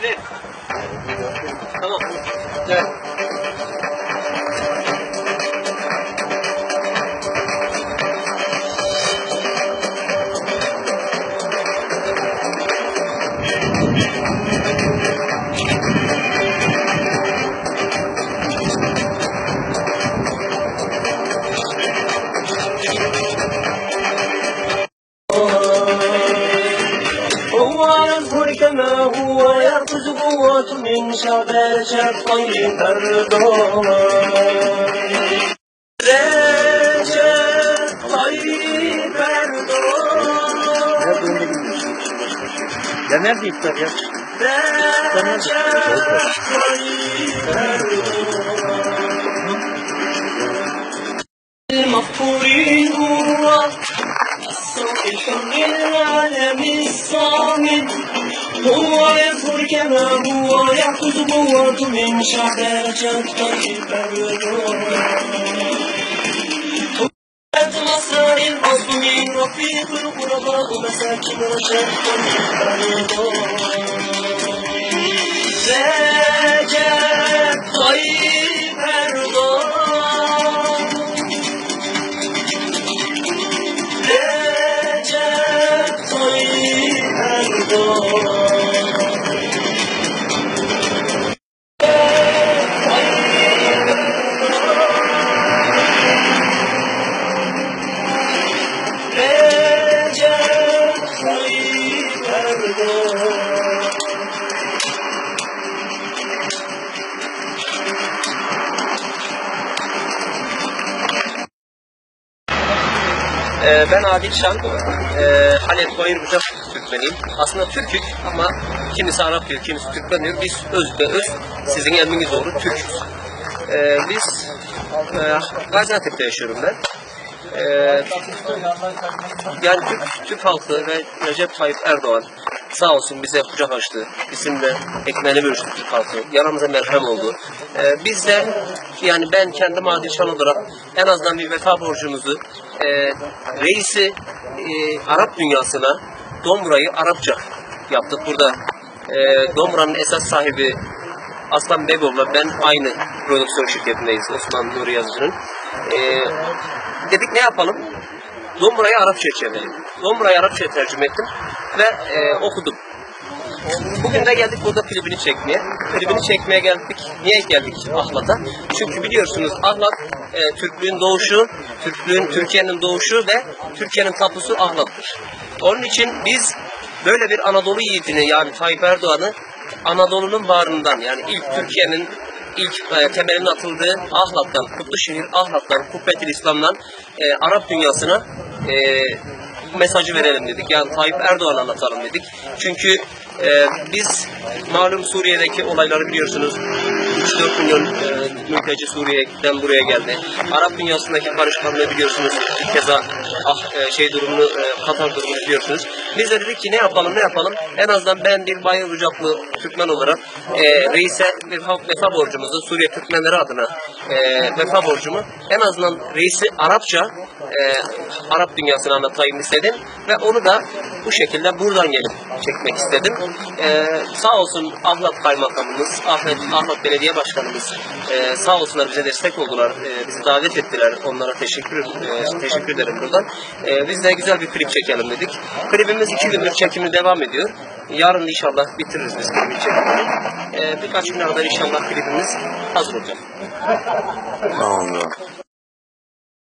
ですね。ما هو يركز قوة من شعبان شرقي أردوان Ya nerede iftar ya? Ben nerede? المفقودين هو يذكر كما هو يأخذ قوة من شعبات طيب الردود مصدر المظلومين رفيق الغرباء مساكن رشاد طيب الردود Ee, ben Adil Şan, ee, Halep Bayırbucak Türkmeniyim. Aslında Türk'ük ama kimisi Arap diyor, kimisi Türkmen diyor. Biz öz ve öz sizin emriniz doğru Türk'üz. Ee, biz e, Gaziantep'te yaşıyorum ben. Yani Türk, Türk halkı ve Recep Tayyip Erdoğan sağ olsun bize kucak açtı. Bizimle ekmeğini bölüştü Türk halkı. Yanımıza merhem oldu. Ee, biz de yani ben kendim Adil Şan olarak en azından bir vefa borcumuzu e, reisi e, Arap dünyasına Domra'yı Arapça yaptık. Burada e, Domra'nın esas sahibi Aslan Begov'la ben aynı prodüksiyon şirketindeyiz Osman Nuri Yazıcı'nın. E, dedik ne yapalım? Domra'yı Arapça çevirelim. Domra'yı Arapça tercüme ettim ve e, okudum. Bugün de geldik burada klibini çekmeye. Klibini çekmeye geldik. Niye geldik Ahlat'a? Çünkü biliyorsunuz Ahlat e, Türklüğün doğuşu, Türklüğün Türkiye'nin doğuşu ve Türkiye'nin tapusu Ahlat'tır. Onun için biz böyle bir Anadolu yiğidini yani Tayyip Erdoğan'ı Anadolu'nun bağrından yani ilk Türkiye'nin ilk e, temelinin atıldığı Ahlat'tan, Kutluşehir Ahlat'tan, Kubbetül İslam'dan e, Arap dünyasına e, mesajı verelim dedik. Yani Tayyip Erdoğan'ı anlatalım dedik. Çünkü e, biz malum Suriye'deki olayları biliyorsunuz. 3-4 milyon e, mülteci Suriye'den buraya geldi. Arap dünyasındaki karışkanlığı biliyorsunuz. Keza ah, e, şey durumunu, e, Katar durumunu biliyorsunuz. Biz de dedik ki ne yapalım ne yapalım. En azından ben bir Bayır Bucaklı Türkmen olarak e, reise vefa, vefa borcumuzu Suriye Türkmenleri adına e, vefa borcumu en azından reisi Arapça e, Arap dünyasına anlatayım istedim ve onu da bu şekilde buradan gelip çekmek istedim. E, sağ olsun Ahlat Kaymakamımız, Ahmet, Ahlat Belediye Başkanımız e, sağ olsunlar bize destek oldular, e, bizi davet ettiler. Onlara teşekkür e, teşekkür ederim buradan. E, biz de güzel bir klip çekelim dedik. Klibimiz iki gündür çekimi devam ediyor. Yarın inşallah bitiririz biz klibin çekimini. E, birkaç gün kadar inşallah klibimiz hazır olacak. Tamam.